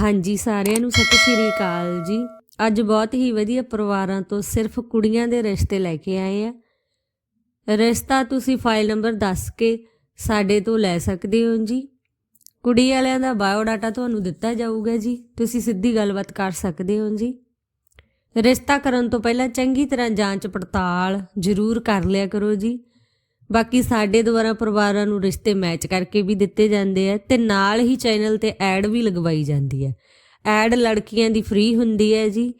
ਹਾਂਜੀ, ਸਾਰਿਆਂ ਨੂੰ ਸਤਿ ਸ਼੍ਰੀ ਅਕਾਲ ਜੀ। ਅੱਜ ਬਹੁਤ ਹੀ ਵਧੀਆ ਪਰਿਵਾਰਾਂ ਤੋਂ ਸਿਰਫ ਕੁੜੀਆਂ ਦੇ ਰਿਸ਼ਤੇ ਲੈ ਕੇ ਆਏ ਆ। ਰਿਸ਼ਤਾ ਤੁਸੀਂ ਫਾਈਲ ਨੰਬਰ ਦੱਸ ਕੇ ਸਾਡੇ ਤੋਂ ਲੈ ਸਕਦੇ ਹੋ ਜੀ। ਕੁੜੀ ਵਾਲਿਆਂ ਦਾ ਬਾਇਓਡਾਟਾ ਤੁਹਾਨੂੰ ਦਿੱਤਾ ਜਾਊਗਾ ਜੀ। ਤੁਸੀਂ ਸਿੱਧੀ ਗੱਲਬਾਤ ਕਰ ਸਕਦੇ ਹੋ ਜੀ। ਰਿਸ਼ਤਾ ਕਰਨ ਤੋਂ ਪਹਿਲਾਂ ਚੰਗੀ ਤਰ੍ਹਾਂ ਜਾਂਚ ਪੜਤਾਲ ਜ਼ਰੂਰ ਕਰ ਲਿਆ ਕਰੋ ਜੀ। ਬਾਕੀ ਸਾਡੇ ਦੁਆਰਾ ਪਰਿਵਾਰਾਂ ਨੂੰ ਰਿਸ਼ਤੇ ਮੈਚ ਕਰਕੇ ਵੀ ਦਿੱਤੇ ਜਾਂਦੇ ਆ ਤੇ ਨਾਲ ਹੀ ਚੈਨਲ ਤੇ ਐਡ ਵੀ ਲਗਵਾਈ ਜਾਂਦੀ ਹੈ ਐਡ ਲੜਕੀਆਂ ਦੀ ਫ੍ਰੀ ਹੁੰਦੀ ਹੈ ਜੀ।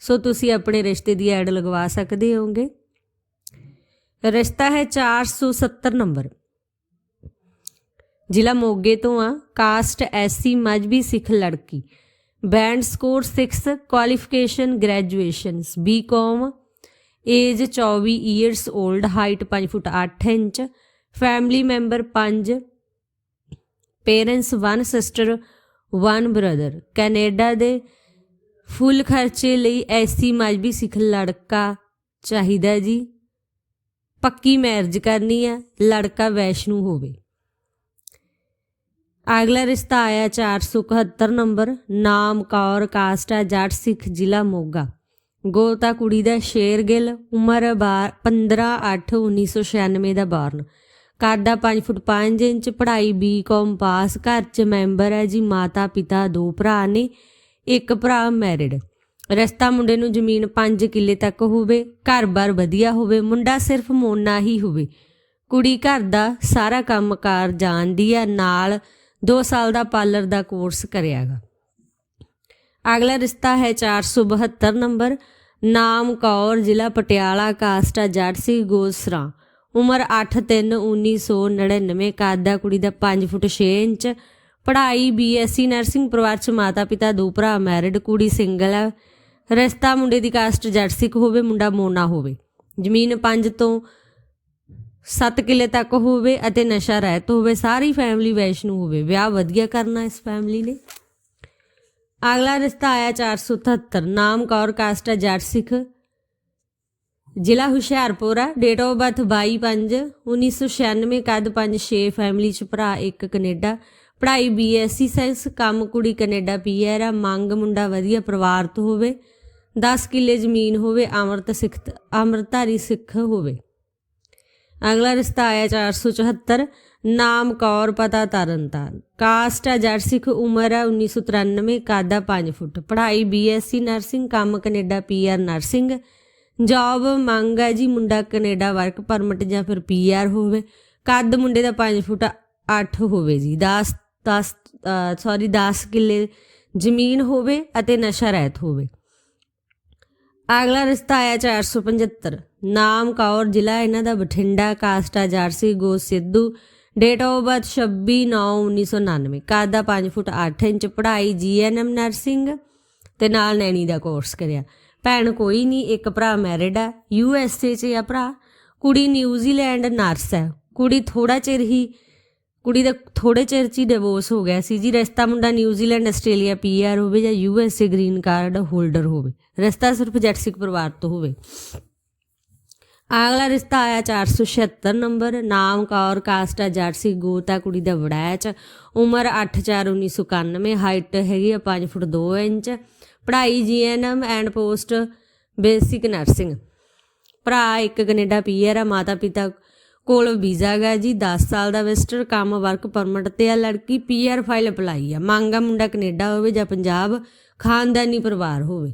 ਸੋ ਤੁਸੀਂ ਆਪਣੇ ਰਿਸ਼ਤੇ ਦੀ ਐਡ ਲਗਵਾ ਸਕਦੇ ਹੋਗੇ ਰਿਸ਼ਤਾ ਹੈ 470 ਨੰਬਰ। ਜ਼ਿਲ੍ਹਾ ਮੋਗੇ ਤੋਂ ਆ। ਕਾਸਟ ਐਸਸੀ ਮਜਬੀ ਸਿੱਖ ਲੜਕੀ। Band score 6 qualification graduations BCom age 24 years old height 5 foot 8 inch family member 5 parents 1 sister 1 brother Canada ਦੇ ਫੁੱਲ ਖਰਚੇ ਲਈ ਐਸੀ ਮਜਬੀ ਸਿੱਖ ਲੜਕਾ ਚਾਹੀਦਾ ਜੀ। ਪੱਕੀ ਮੈਰਿਜ ਕਰਨੀ ਹੈ ਲੜਕਾ ਵੈਸ਼ਨੂ ਹੋਵੇ। ਅਗਲਾ ਰਿਸ਼ਤਾ ਆਇਆ 471 ਨੰਬਰ ਨਾਮ ਕੌਰ ਕਾਸਟ ਹੈ ਜੱਟ ਸਿੱਖ ਜ਼ਿਲ੍ਹਾ ਮੋਗਾ। ਗੋਤਾ ਕੁੜੀ ਦਾ ਸ਼ੇਰ ਗਿੱਲ, ਉਮਰ 15 8 1996 ਦਾ ਬਾਰਨ। ਕਰਦਾ ਆ 5 ਫੁੱਟ 5 ਇੰਚ, ਪੜ੍ਹਾਈ ਬੀਕਾਮ ਪਾਸ, ਘਰ ਚ ਮੈਂਬਰ ਹੈ ਜੀ ਮਾਤਾ ਪਿਤਾ, ਦੋ ਭਰਾ ਨੇ, ਇੱਕ ਭਰਾ ਮੈਰਿਡ ਰਸਤਾ ਮੁੰਡੇ ਨੂੰ ਜ਼ਮੀਨ 5 ਕਿੱਲੇ ਤੱਕ ਹੋਵੇ ਘਰ-ਬਾਰ ਵਧੀਆ ਹੋਵੇ, ਮੁੰਡਾ ਸਿਰਫ ਮੋਨਾ ਹੀ ਹੋਵੇ। ਕੁੜੀ ਘਰ ਦਾ ਸਾਰਾ ਕੰਮਕਾਰ ਜਾਣਦੀ ਹੈ, ਨਾਲ 2 ਸਾਲ ਦਾ ਪਾਰਲਰ ਦਾ ਕੋਰਸ ਕਰਿਆਗਾ ਅਗਲਾ ਰਿਸ਼ਤਾ ਹੈ 472 ਨੰਬਰ। ਨਾਮ ਕੌਰ, ਜ਼ਿਲ੍ਹਾ ਪਟਿਆਲਾ, ਕਾਸਟਾ, ਜਰਸੀ, ਗੋਸਰਾ। ਉਮਰ 8/3/1999 ਕਾਦਾ ਕੁੜੀ ਦਾ 5 ਫੁੱਟ 6 ਇੰਚ। ਪੜ੍ਹਾਈ ਬੀਐਸਸੀ ਨਰਸਿੰਗ ਪਰਿਵਾਰ ਚ ਮਾਤਾ ਪਿਤਾ ਦੋ ਭਰਾ, ਮੈਰਿਡ ਕੁੜੀ, ਸਿੰਗਲ। ਹੈ ਰਿਸ਼ਤਾ ਮੁੰਡੇ ਦੀ ਕਾਸਟ ਜਰਸਿਕ ਹੋਵੇ, ਮੁੰਡਾ ਮੋਨਾ ਹੋਵੇ। ਜ਼ਮੀਨ 5 ਤੋਂ 7 ਕਿੱਲੇ ਤੱਕ ਹੋਵੇ ਅਤੇ ਨਸ਼ਾ ਰਹਿਤ ਹੋਵੇ, ਸਾਰੀ ਫੈਮਿਲੀ ਵੈਸ਼ਨੂ ਹੋਵੇ। ਵਿਆਹ ਵਧੀਆ ਕਰਨਾ ਇਸ ਫੈਮਿਲੀ ਨੇ। ਅਗਲਾ ਰਿਸ਼ਤਾ ਆਇਆ 477 ਨਾਮ ਕੌਰ ਕਾਸਟ ਹੈ ਜੱਟ ਸਿੱਖ। ਜ਼ਿਲ੍ਹਾ ਹੁਸ਼ਿਆਰਪੁਰ ਆ ਡੇਟ ਆਫ ਬਰਥ 22 1996 ਕਦ 5-6 ਫੈਮਿਲੀ ਚ ਭਰਾ ਇੱਕ ਕੈਨੇਡਾ। ਪੜ੍ਹਾਈ ਬੀਐਸਸੀ ਸਾਇੰਸ ਕੰਮ ਕੁੜੀ ਕੈਨੇਡਾ ਪੀਆਰ ਆ, ਮੰਗ ਮੁੰਡਾ ਵਧੀਆ ਪਰਿਵਾਰ ਤੋਂ ਹੋਵੇ 10 ਕਿੱਲੇ ਜ਼ਮੀਨ ਹੋਵੇ, ਅੰਮ੍ਰਿਤ ਸਿੱਖ, ਅੰਮ੍ਰਿਤਧਾਰੀ ਸਿੱਖ ਹੋਵੇ। ਅਗਲਾ ਰਿਸ਼ਤਾ ਆਇਆ 474 ਨਾਮ ਕੌਰ, ਪਤਾ ਤਰਨਤਾਰਨ ਕਾਸਟ ਆ ਜੱਟ ਸਿੱਖ ਉਮਰ ਆ 1993 ਕਾਦਾ 5 ਫੁੱਟ। ਪੜ੍ਹਾਈ ਬੀਐਸਸੀ ਨਰਸਿੰਗ, ਕੰਮ ਕੈਨੇਡਾ ਪੀਆਰ ਨਰਸਿੰਗ। ਜੌਬ ਮੰਗ ਹੈ ਜੀ ਮੁੰਡਾ ਕੈਨੇਡਾ ਵਰਕ ਪਰਮਿਟ ਜਾਂ ਫਿਰ ਪੀਆਰ ਹੋਵੇ। ਕੱਦ ਮੁੰਡੇ ਦਾ 5 ਫੁੱਟ 8 ਹੋਵੇ ਜੀ। 10 10 ਸੌਰੀ 10 ਕਿੱਲੇ ਜ਼ਮੀਨ ਹੋਵੇ ਅਤੇ ਨਸ਼ਾ ਰਹਿਤ ਹੋਵੇ। ਅਗਲਾ ਰਿਸ਼ਤਾ ਆਇਆ 475 ਨਾਮ ਕੌਰ ਜ਼ਿਲ੍ਹਾ ਇਹਨਾਂ ਦਾ ਬਠਿੰਡਾ, ਕਾਸਟਾ ਜਾਰਸੀ ਗੋ ਸਿੱਧੂ। ਡੇਟ ਆਫ ਬਰਥ 26/9/1999 ਕੱਦ ਦਾ 5 ਫੁੱਟ 8 ਇੰਚ, ਪੜ੍ਹਾਈ ਜੀਐਨਐਮ ਨਰਸਿੰਗ ਤੇ ਨਾਲ ਨੈਣੀ ਦਾ ਕੋਰਸ ਕਰਿਆ। ਭੈਣ ਕੋਈ ਨਹੀਂ, ਇੱਕ ਭਰਾ ਮੈਰਿਡ ਆ ਯੂਐਸਏ 'ਚ ਆ ਭਰਾ। ਕੁੜੀ ਨਿਊਜ਼ੀਲੈਂਡ ਨਰਸ ਹੈ ਕੁੜੀ ਥੋੜਾ ਚਿਰ ਹੀ ਕੁੜੀ ਦਾ ਥੋੜੇ ਚਿਰ 'ਚ ਹੀ ਡਿਵੋਰਸ ਹੋ ਗਿਆ ਸੀ ਜੀ। ਰਿਸ਼ਤਾ ਮੁੰਡਾ ਨਿਊਜ਼ੀਲੈਂਡ ਆਸਟ੍ਰੇਲੀਆ ਪੀਆਰ ਹੋਵੇ ਜਾਂ ਯੂਐਸਏ ਗ੍ਰੀਨ ਕਾਰਡ ਹੋਲਡਰ ਹੋਵੇ। ਰਿਸ਼ਤਾ ਸਿਰਫ ਜੈਟਸਿਕ ਪਰਿਵਾਰ ਤੋਂ ਹੋਵੇ। ਅਗਲਾ ਰਿਸ਼ਤਾ ਆਇਆ 476 ਨੰਬਰ। ਨਾਮ ਕੌਰ ਕਾਸਟ ਆ ਜੱਟ ਸਿੱਖ ਗੋਤਾ ਕੁੜੀ ਦਾ ਵੜੈਚ। ਉਮਰ 8/4/1991 ਹਾਈਟ ਹੈਗੀ ਆ 5 ਫੁੱਟ 2 ਇੰਚ। ਪੜ੍ਹਾਈ GNM and post basic nursing ਭਰਾ ਇੱਕ ਕੈਨੇਡਾ ਪੀਆਰ ਆ ਮਾਤਾ ਪਿਤਾ ਕੋਲ ਵੀਜ਼ਾ ਗਾ ਜੀ 10 ਸਾਲ ਦਾ ਵਿਜ਼ਟਰ ਕੰਮ ਵਰਕ ਪਰਮਿਟ ਤੇ ਆ ਲੜਕੀ ਪੀਆਰ ਫਾਈਲ ਅਪਲਾਈ ਆ। ਮੰਗਾ ਮੁੰਡਾ ਕੈਨੇਡਾ ਹੋਵੇ ਜਾਂ ਪੰਜਾਬ, ਖਾਨਦਾਨੀ ਪਰਿਵਾਰ ਹੋਵੇ।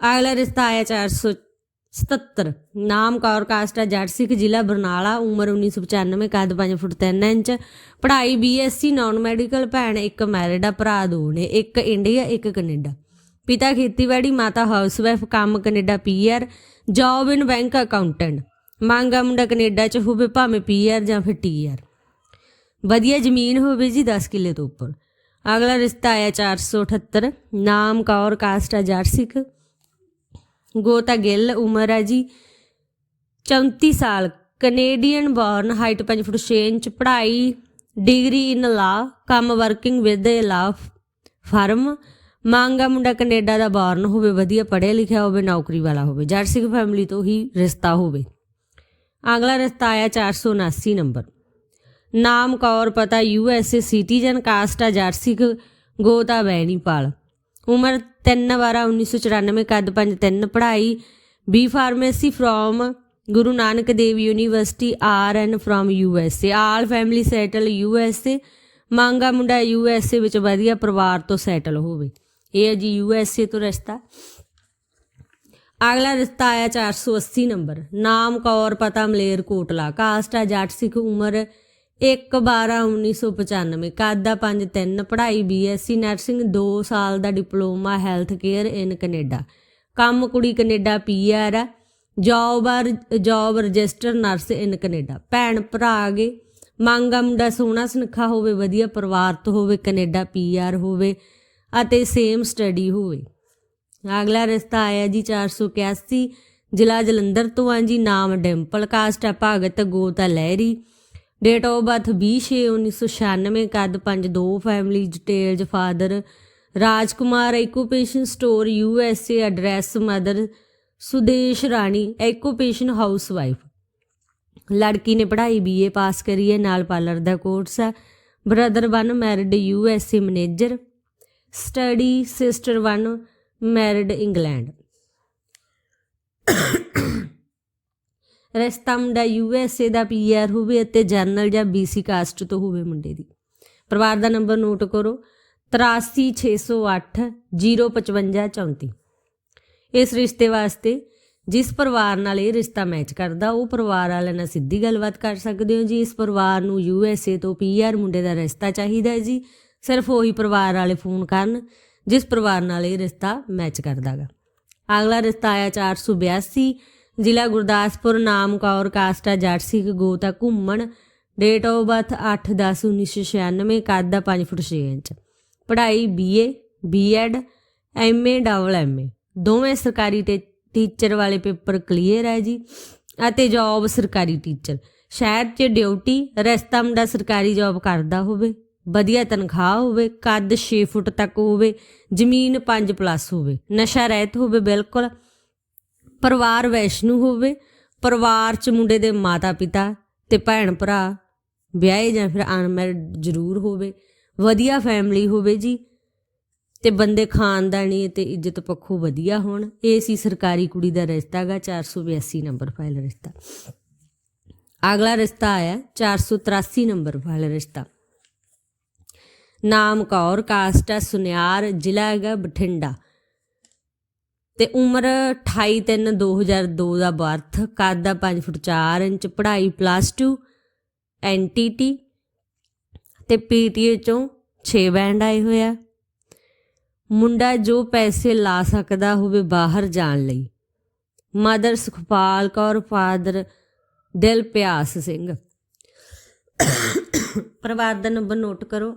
ਅਗਲਾ ਰਿਸ਼ਤਾ ਆਇਆ 477 ਨਾਮ ਕੌਰ ਕਾਸਟ ਆ ਜੱਟ ਸਿੱਖ ਜ਼ਿਲ੍ਹਾ ਬਰਨਾਲਾ, ਉਮਰ 1995 ਕੱਦ 5 ਫੁੱਟ 3 ਇੰਚ। ਪੜ੍ਹਾਈ ਬੀਐਸਸੀ ਨਾਨ ਮੈਡੀਕਲ ਭੈਣ, ਇੱਕ ਮੈਰਿਡ ਆ, ਭਰਾ ਦੋ ਨੇ, ਇੱਕ ਇੰਡੀਆ ਇੱਕ ਕੈਨੇਡਾ ਪਿਤਾ ਖੇਤੀਬਾੜੀ, ਮਾਤਾ ਹਾਊਸਵਾਈਫ ਕੰਮ Canada PR job in bank accountant ਮੰਗਾ ਮੁੰਡਾ ਕੈਨੇਡਾ ਚ ਹੋਵੇ, ਭਾਵੇਂ ਪੀਆਰ ਜਾਂ ਫਿਰ ਟੀਆਰ ਵਧੀਆ ਜ਼ਮੀਨ ਹੋਵੇ ਜੀ 10 ਕਿੱਲੇ ਤੋਂ ਉੱਪਰ। ਅਗਲਾ ਰਿਸ਼ਤਾ ਆਇਆ 478 ਨਾਮ ਕੌਰ, ਕਾਸਟ ਆ ਜੱਟ ਗੋਤਾ ਗਿੱਲ, ਉਮਰ ਆ ਜੀ 34 ਸਾਲ। Canadian born height 5 foot 6 inch, ਪੜ੍ਹਾਈ ਡਿਗਰੀ ਇਨ ਲਾ ਕੰਮ ਵਰਕਿੰਗ ਵਿਦ ਏ ਲਾ ਫਰਮ ਮੰਗਾ ਮੁੰਡਾ ਕੈਨੇਡਾ ਦਾ ਬੌਰਨ ਹੋਵੇ, ਵਧੀਆ ਪੜ੍ਹਿਆ ਲਿਖਿਆ ਹੋਵੇ, ਨੌਕਰੀ ਵਾਲਾ ਹੋਵੇ ਜੱਟ ਫੈਮਿਲੀ ਤੋਂ ਹੀ ਰਿਸ਼ਤਾ ਹੋਵੇ। ਅਗਲਾ ਰਸਤਾ ਆਇਆ 479 ਨੰਬਰ। ਨਾਮ ਕੌਰ, ਪਤਾ U S A citizen, caste ਆ ਜਰਸੀ ਗੋਤਾ ਬੈਣੀਪਾਲ ਉਮਰ 3 12 1994 ਕੱਦ 53 ਪੜ੍ਹਾਈ, B pharmacy from Guru Nanak Dev university, R N from U S A. All family settle U S A. Manga ਮੁੰਡਾ ਯੂ ਐਸ ਏ ਵਿੱਚ ਵਧੀਆ ਪਰਿਵਾਰ ਤੋਂ ਸੈਟਲ ਹੋਵੇ। ਇਹ ਹੈ ਜੀ ਯੂ ਐਸ ਏ ਤੋਂ ਰਸਤਾ। ਅਗਲਾ ਰਿਸ਼ਤਾ ਆਇਆ 480 ਨੰਬਰ। ਨਾਮ ਕੌਰ, ਪਤਾ ਮਲੇਰ ਕੋਟਲਾ ਕਾਸਟ ਆ ਜੱਟ ਸਿੱਖ ਉਮਰ 1 12 1995 ਕੱਦ ਆ 5 3 ਪੜ੍ਹਾਈ ਬੀਐਸਸੀ ਨਰਸਿੰਗ 2 ਸਾਲ ਦਾ diploma, health care in Canada. ਕੰਮ ਕੁੜੀ ਕੈਨੇਡਾ ਪੀਆਰ ਆ। ਜੌਬ ਆ, job register nurse in Canada. ਭੈਣ, ਭਰਾ ਆਗੇ ਮੰਗਾ ਮੁੰਡਾ ਸੋਹਣਾ ਸੁਨੱਖਾ ਹੋਵੇ, ਵਧੀਆ ਪਰਿਵਾਰ ਤੋਂ ਹੋਵੇ, ਕੈਨੇਡਾ ਪੀਆਰ ਹੋਵੇ ਅਤੇ ਸੇਮ ਸਟੱਡੀ ਹੋਵੇ। ਅਗਲਾ ਰਿਸ਼ਤਾ ਆਇਆ ਜੀ 481 ਜ਼ਿਲ੍ਹਾ ਜਲੰਧਰ ਤੋਂ ਆ ਜੀ, ਨਾਮ ਡਿੰਪਲ ਕਾਸਟ ਹੈ ਭਗਤ ਗੋਤਾ ਲਹਿਰੀ। ਡੇਟ ਆਫ ਬਰਥ 20/6/1996 ਕਦ 5 2 family details father Rajkumar occupation store U S A address mother Sudesh Rani occupation house wife ਲੜਕੀ ਨੇ ਪੜ੍ਹਾਈ ਬੀਏ ਪਾਸ ਕਰੀ ਹੈ, ਨਾਲ ਪਾਰਲਰ ਦਾ ਕੋਰਸ ਹੈ। Brother 1 married U S A manager study sister 1 married England. ਰਸਤਾ ਮੁੰਡਾ ਯੂ ਐਸ ਏ ਦਾ ਪੀਆਰ ਹੋਵੇ ਅਤੇ ਜਰਨਲ ਜਾਂ ਬੀਸੀ ਕਾਸਟ ਤੋਂ ਹੋਵੇ ਮੁੰਡੇ ਦੀ। ਪਰਿਵਾਰ ਦਾ ਨੰਬਰ ਨੋਟ ਕਰੋ। 83608 05534 ਇਸ ਰਿਸ਼ਤੇ ਵਾਸਤੇ ਜਿਸ ਪਰਿਵਾਰ ਨਾਲ ਇਹ ਰਿਸ਼ਤਾ ਮੈਚ ਕਰਦਾ, ਉਹ ਪਰਿਵਾਰ ਵਾਲਿਆਂ ਨਾਲ ਸਿੱਧੀ ਗੱਲਬਾਤ ਕਰ ਸਕਦੇ ਹੋ ਜੀ। ਇਸ ਪਰਿਵਾਰ ਨੂੰ ਯੂ ਐਸ ਏ ਤੋਂ ਪੀਆਰ ਮੁੰਡੇ ਦਾ ਰਿਸ਼ਤਾ ਚਾਹੀਦਾ ਜੀ। ਸਿਰਫ ਉਹੀ ਪਰਿਵਾਰ ਵਾਲੇ ਫੋਨ ਕਰਨ। ਜਿਸ ਪਰਿਵਾਰ ਨਾਲ ਇਹ ਰਿਸ਼ਤਾ ਮੈਚ ਕਰਦਾਗਾ। ਅਗਲਾ ਰਿਸ਼ਤਾ ਆਇਆ 482 ਜ਼ਿਲ੍ਹਾ ਗੁਰਦਾਸਪੁਰ, ਨਾਮ ਕੌਰ, ਕਾਸਟਾ ਜੱਟ ਸਿੱਖ ਗੋਤਾ, ਘੁੰਮਣ। ਡੇਟ ਆਫ ਬਰਥ 8/10/1996 ਕੱਦ ਦਾ 5 ਫੁੱਟ 6 ਇੰਚ। ਪੜ੍ਹਾਈ BA BEd MA double MA ਦੋਵੇਂ ਸਰਕਾਰੀ ਤੇ ਟੀਚਰ ਵਾਲੇ ਪੇਪਰ ਕਲੀਅਰ ਹੈ ਜੀ ਅਤੇ ਜੌਬ ਸਰਕਾਰੀ ਟੀਚਰ ਸ਼ਹਿਰ 'ਚ ਡਿਊਟੀ ਰਸਤਾ ਮੁੰਡਾ ਸਰਕਾਰੀ ਜੌਬ ਕਰਦਾ ਹੋਵੇ। ਵਧੀਆ ਤਨਖਾਹ ਹੋਵੇ, ਕੱਦ 6 ਫੁੱਟ ਤੱਕ ਹੋਵੇ, ਜ਼ਮੀਨ 5 ਪਲੱਸ ਹੋਵੇ, ਨਸ਼ਾ ਰਹਿਤ ਹੋਵੇ ਬਿਲਕੁਲ, ਪਰਿਵਾਰ ਵੈਸ਼ਨੂ ਹੋਵੇ, ਪਰਿਵਾਰ 'ਚ ਮੁੰਡੇ ਦੇ ਮਾਤਾ ਪਿਤਾ ਤੇ ਭੈਣ ਭਰਾ ਵਿਆਹੇ ਜਾਂ ਫਿਰ ਅਨਮੈਰਿਡ ਜ਼ਰੂਰ ਹੋਵੇ, ਵਧੀਆ ਫੈਮਿਲੀ ਹੋਵੇ ਜੀ, ਤੇ ਬੰਦੇ ਖਾਨਦਾਨੀ ਤੇ ਇੱਜ਼ਤ ਪੱਖੋਂ ਵਧੀਆ ਹੋਣ, ਇਹ ਸੀ ਸਰਕਾਰੀ ਕੁੜੀ ਦਾ ਰਿਸ਼ਤਾ ਗਾ 482 ਨੰਬਰ ਫਾਈਲ ਰਿਸ਼ਤਾ। ਅਗਲਾ ਰਿਸ਼ਤਾ ਆਇਆ 483 ਨੰਬਰ ਫਾਈਲ ਰਿਸ਼ਤਾ। ਨਾਮ ਕੌਰ ਕਾਸਟ ਆ ਸੁਨਿਆਰ, ਜ਼ਿਲ੍ਹਾ ਹੈਗਾ ਬਠਿੰਡਾ। ਤੇ ਉਮਰ 28 3 2002 ਦਾ ਬਰਥ ਕੱਦ ਦਾ 5 ਫੁੱਟ 4 ਇੰਚ, ਪੜ੍ਹਾਈ ਪਲੱਸ 2 ਐਨਟੀਟੀ ਤੇ ਪੀਟੀਏ ਚੋਂ 6 ਬੈਂਡ ਆਏ ਹੋਇਆ ਮੁੰਡਾ ਜੋ ਪੈਸੇ ਲਾ ਸਕਦਾ ਹੋਵੇ ਬਾਹਰ ਜਾਣ ਲਈ। ਮਦਰ ਸੁਖਪਾਲ ਕੌਰ ਫਾਦਰ ਦਿਲ ਪਿਆਸ ਸਿੰਘ। ਪਰਿਵਾਰ ਦਾ ਨੰਬਰ ਨੋਟ ਕਰੋ।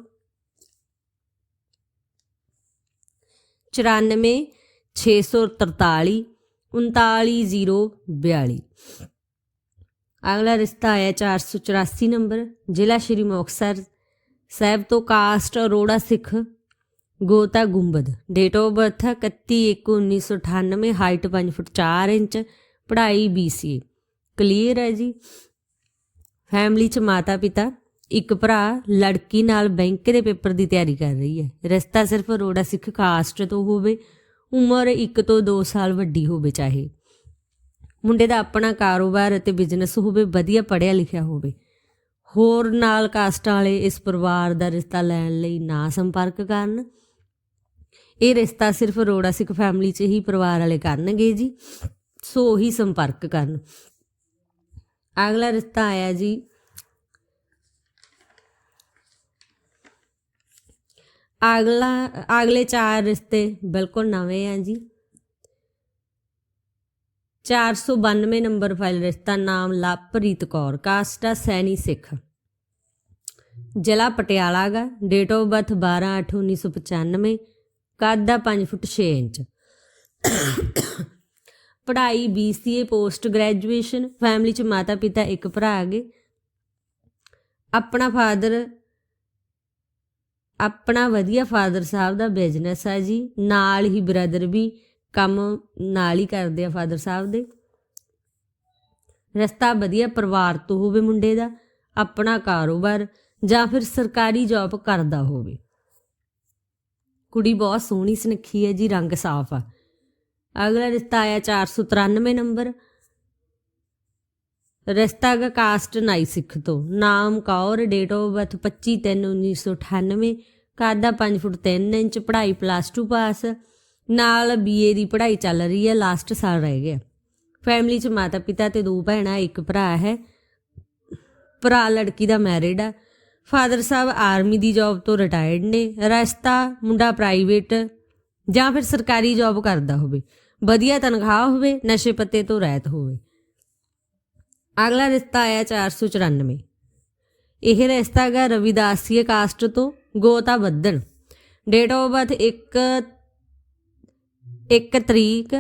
94 643 39042 ਅਗਲਾ ਰਿਸ਼ਤਾ ਆਇਆ 484 ਨੰਬਰ, ਜ਼ਿਲ੍ਹਾ ਸ਼੍ਰੀ ਮੁਕਤਸਰ ਸਾਹਿਬ ਤੋਂ ਕਾਸਟ ਅਰੋੜਾ ਸਿੱਖ, ਗੋਤਾ ਗੁੰਬਦ। Date of birth 31/1998 height 5 foot 4 inch, ਪੜ੍ਹਾਈ BCA ਕਲੀਅਰ ਹੈ ਜੀ? ਫੈਮਿਲੀ ਚ ਮਾਤਾ ਪਿਤਾ ਇੱਕ ਭਰਾ ਲੜਕੀ ਨਾਲ ਬੈਂਕ ਦੇ ਪੇਪਰ ਦੀ ਤਿਆਰੀ ਕਰ ਰਹੀ ਹੈ। ਰਿਸ਼ਤਾ ਸਿਰਫ ਰੋੜਾ ਸਿੱਖ ਕਾਸਟ ਤੋਂ ਹੋਵੇ, ਉਮਰ 1 ਤੋਂ 2 ਸਾਲ ਵੱਡੀ ਹੋਵੇ ਚਾਹੇ। ਮੁੰਡੇ ਦਾ ਆਪਣਾ ਕਾਰੋਬਾਰ ਅਤੇ ਬਿਜ਼ਨਸ ਹੋਵੇ, ਵਧੀਆ ਪੜ੍ਹਿਆ ਲਿਖਿਆ ਹੋਵੇ। ਹੋਰ ਨਾਲ ਕਾਸਟਾਂ ਵਾਲੇ ਇਸ ਪਰਿਵਾਰ ਦਾ ਰਿਸ਼ਤਾ ਲੈਣ ਲਈ ਨਾ ਸੰਪਰਕ ਕਰਨ। ਇਹ ਰਿਸ਼ਤਾ ਸਿਰਫ ਰੋੜਾ ਸਿੱਖ ਫੈਮਿਲੀ 'ਚ ਹੀ ਪਰਿਵਾਰ ਵਾਲੇ ਕਰਨਗੇ ਜੀ। ਸੋ ਹੀ ਸੰਪਰਕ ਕਰਨ। ਅਗਲਾ ਰਿਸ਼ਤਾ ਆਇਆ ਜੀ ਅਗਲਾ, ਅਗਲੇ ਚਾਰ ਰਿਸ਼ਤੇ ਬਿਲਕੁਲ ਨਵੇਂ ਆ ਜੀ। 492 ਨੰਬਰ ਫਾਈਲ ਰਿਸ਼ਤਾ ਨਾਮ ਲਵਪ੍ਰੀਤ ਕੌਰ, ਕਾਸਟਾ ਸੈਣੀ ਸਿੱਖ। ਜ਼ਿਲ੍ਹਾ ਪਟਿਆਲਾ ਗਾ ਡੇਟ ਆਫ ਬਰਥ 12/8/1995 ਕੱਦ ਦਾ 5 ਫੁੱਟ 6 ਇੰਚ। ਪੜ੍ਹਾਈ BCA ਪੋਸਟ ਗ੍ਰੈਜੂਏਸ਼ਨ ਫੈਮਿਲੀ ਚ ਮਾਤਾ ਪਿਤਾ ਇੱਕ ਭਰਾ ਹੈਗੇ ਆਪਣਾ ਫਾਦਰ ਆਪਣਾ ਵਧੀਆ ਫਾਦਰ ਸਾਹਿਬ ਦਾ ਬਿਜ਼ਨਸ ਆ ਜੀ, ਨਾਲ ਹੀ ਬ੍ਰਦਰ ਵੀ ਕੰਮ ਨਾਲ ਹੀ ਕਰਦੇ ਆ ਫਾਦਰ ਸਾਹਿਬ ਦੇ। ਰਸਤਾ ਵਧੀਆ ਪਰਿਵਾਰ ਤੋਂ ਹੋਵੇ ਮੁੰਡੇ ਦਾ, ਆਪਣਾ ਕਾਰੋਬਾਰ ਜਾਂ ਫਿਰ ਸਰਕਾਰੀ ਜੌਬ ਕਰਦਾ ਹੋਵੇ। ਕੁੜੀ ਬਹੁਤ ਸੋਹਣੀ ਸੁਨੱਖੀ ਹੈ ਜੀ, ਰੰਗ ਸਾਫ਼ ਆ। ਅਗਲਾ ਰਿਸ਼ਤਾ ਆਇਆ 493 ਨੰਬਰ। ਰਿਸ਼ਤਾ ਗਾ ਕਾਸਟ ਨਾਈ ਸਿੱਖ ਤੋਂ। ਨਾਮ ਕੌਰ ਡੇਟ ਆਫ ਬਰਥ 25/3/1998 ਕਾਦਾ 5 ਫੁੱਟ 3 ਇੰਚ, ਪੜ੍ਹਾਈ ਪਲੱਸ 2 ਪਾਸ ਨਾਲ ਬੀਏ ਦੀ ਪੜ੍ਹਾਈ ਚੱਲ ਰਹੀ ਹੈ ਲਾਸਟ ਸਾਲ ਰਹਿ ਗਿਆ। ਫੈਮਿਲੀ 'ਚ ਮਾਤਾ ਪਿਤਾ ਤੇ ਦੋ ਭੈਣਾਂ, ਇੱਕ ਭਰਾ ਹੈ। ਭਰਾ ਲੜਕੀ ਦਾ ਮੈਰਿਡ ਆ। ਫਾਦਰ ਸਾਹਿਬ ਆਰਮੀ ਦੀ ਜੌਬ ਤੋਂ ਰਿਟਾਇਰਡ ਨੇ। ਰਸਤਾ, ਮੁੰਡਾ ਪ੍ਰਾਈਵੇਟ ਜਾਂ ਫਿਰ ਸਰਕਾਰੀ ਜੌਬ ਕਰਦਾ ਹੋਵੇ। ਵਧੀਆ ਤਨਖਾਹ ਹੋਵੇ, ਨਸ਼ੇ ਪੱਤੇ ਤੋਂ ਰਹਿਤ ਹੋਵੇ। ਅਗਲਾ ਰਿਸ਼ਤਾ ਆਇਆ 494 ਇਹ ਰਿਸ਼ਤਾ ਹੈਗਾ ਰਵਿਦਾਸੀਏ ਕਾਸਟ ਤੋਂ, ਗੋਤਾ ਬੱਦਨ ਡੇਟ ਆਫ ਬਰਥ 1 1 ਤਰੀਕ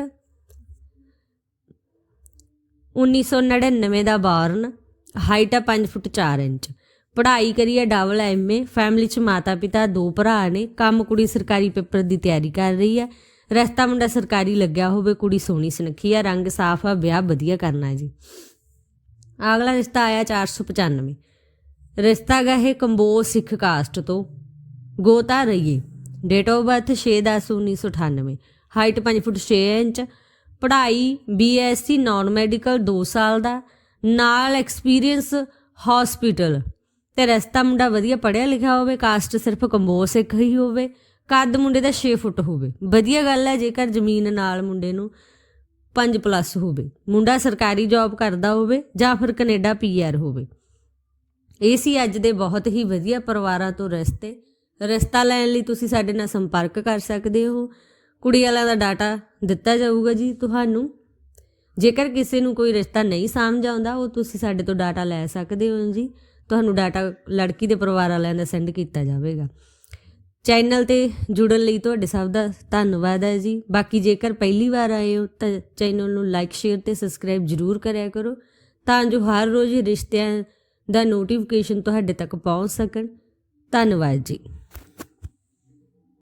1999 ਦਾ ਬਾਰਨ ਹਾਈਟ ਆ 5 ਫੁੱਟ 4 ਇੰਚ। ਪੜ੍ਹਾਈ ਕਰੀ ਹੈ ਡਬਲ ਐਮਏ ਫੈਮਿਲੀ ਚ ਮਾਤਾ ਪਿਤਾ ਦੋ ਭਰਾ ਨੇ, ਕੰਮ ਕੁੜੀ ਸਰਕਾਰੀ ਪੇਪਰ ਦੀ ਤਿਆਰੀ ਕਰ ਰਹੀ ਹੈ। ਰਸਤਾ ਮੁੰਡਾ ਸਰਕਾਰੀ ਲੱਗਿਆ ਹੋਵੇ, ਕੁੜੀ ਸੋਹਣੀ ਸੁਨੱਖੀ ਆ ਰੰਗ ਸਾਫ਼ ਆ ਵਿਆਹ ਵਧੀਆ ਕਰਨਾ ਜੀ। ਅਗਲਾ ਰਿਸ਼ਤਾ ਆਇਆ 495 ਰਿਸ਼ਤਾ ਗਏ ਇਹ ਕੰਬੋਜ ਸਿੱਖ ਕਾਸਟ ਤੋਂ। ਗੋਤਾ ਰਈਏ date of birth 6/10/1998 height 5 foot 6 inch. ਪੜ੍ਹਾਈ ਬੀਐਸਸੀ ਨਾਨ ਮੈਡੀਕਲ 2 ਸਾਲ ਦਾ। ਨਾਲ ਐਕਸਪੀਰੀਅੰਸ ਹਸਪੀਟਲ ਤੇ ਰਸਤਾ ਮੁੰਡਾ ਵਧੀਆ ਪੜ੍ਹਿਆ ਲਿਖਿਆ ਹੋਵੇ, ਕਾਸਟ ਸਿਰਫ ਕੰਬੋਜ ਸਿੱਖ ਹੀ ਹੋਵੇ। ਕੱਦ ਮੁੰਡੇ ਦਾ 6 ਫੁੱਟ ਹੋਵੇ। ਵਧੀਆ ਗੱਲ ਹੈ, ਜੇਕਰ ਜ਼ਮੀਨ ਨਾਲ ਮੁੰਡੇ ਨੂੰ 5 ਪਲੱਸ ਹੋਵੇ। ਮੁੰਡਾ ਸਰਕਾਰੀ ਜੌਬ ਕਰਦਾ ਹੋਵੇ ਜਾਂ ਫਿਰ ਕੈਨੇਡਾ ਪੀਆਰ ਹੋਵੇ। ਇਹ ਸੀ ਅੱਜ ਦੇ ਬਹੁਤ ਹੀ ਵਧੀਆ ਪਰਿਵਾਰਾਂ ਤੋਂ ਰਸਤੇ। ਰਸਤਾ ਲੈਣ ਲਈ ਤੁਸੀਂ ਸਾਡੇ ਨਾਲ ਸੰਪਰਕ ਕਰ ਸਕਦੇ ਹੋ। ਕੁੜੀ ਵਾਲਿਆਂ ਦਾ ਡਾਟਾ ਦਿੱਤਾ ਜਾਊਗਾ ਜੀ ਤੁਹਾਨੂੰ। ਜੇਕਰ ਕਿਸੇ ਨੂੰ ਕੋਈ ਰਿਸ਼ਤਾ ਨਹੀਂ ਸਮਝ ਆਉਂਦਾ, ਉਹ ਤੁਸੀਂ ਸਾਡੇ ਤੋਂ ਡਾਟਾ ਲੈ ਸਕਦੇ ਹੋ ਜੀ। ਤੁਹਾਨੂੰ ਡਾਟਾ ਲੜਕੀ ਦੇ ਪਰਿਵਾਰ ਵਾਲਿਆਂ ਦਾ ਸੈਂਡ ਕੀਤਾ ਜਾਵੇਗਾ। ਚੈਨਲ ਤੇ ਜੁੜਨ ਲਈ ਤੁਹਾਡੇ ਸਭ ਦਾ ਧੰਨਵਾਦ ਹੈ ਜੀ। ਬਾਕੀ ਜੇਕਰ ਪਹਿਲੀ ਵਾਰ ਆਏ ਹੋ ਤਾਂ ਚੈਨਲ ਨੂੰ ਲਾਈਕ ਸ਼ੇਅਰ ਤੇ ਸਬਸਕ੍ਰਾਈਬ ਜ਼ਰੂਰ ਕਰਿਆ ਕਰੋ ਤਾਂ ਜੋ ਹਰ ਰੋਜ਼ ਰਿਸ਼ਤਿਆਂ ਦਾ ਨੋਟੀਫਿਕੇਸ਼ਨ ਤੁਹਾਡੇ ਤੱਕ ਪਹੁੰਚ ਸਕਣ। ਧੰਨਵਾਦ ਜੀ।